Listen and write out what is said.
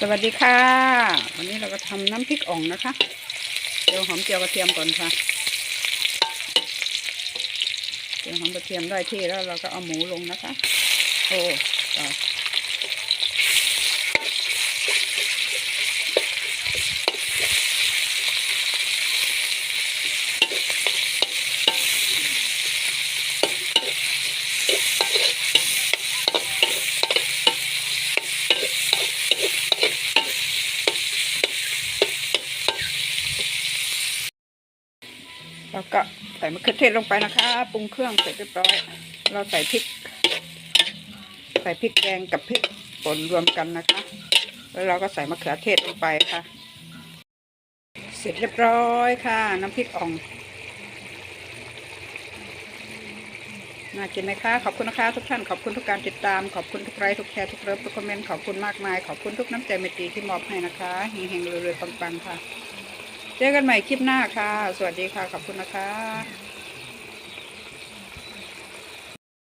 สวัสดีค่ะ วันนี้เราก็ทำน้ำพริกอ่องนะคะเดี๋ยวหอมเจียวกระเทียมก่อนค่ะเดี๋ยวหอมกระเทียมได้ที่แล้วเราก็เอาหมูลงนะคะ โอ้ แล้วก็ใส่มะเขือเทศลงไปนะคะปรุงเครื่องเสร็จเรียบร้อย เราใส่พริก ใส่พริกแกงกับพริกป่นรวมกันนะคะ แล้วเราก็ใส่มะเขือเทศลงไปค่ะ เสร็จเรียบร้อยค่ะ น้ำพริกอ่องน่ากินไหมคะขอบคุณนะคะทุกท่านขอบคุณทุกการติดตามขอบคุณทุกไลค์ทุกแชร์ทุกเลิฟทุกคอมเมนต์ขอบคุณมากมาย ขอบคุณทุกน้ำใจเมตตีที่มอบให้นะคะเฮงๆรวยๆปังๆค่ะ เจอกันใหม่คลิปหน้าค่ะ สวัสดีค่ะ ขอบคุณนะคะ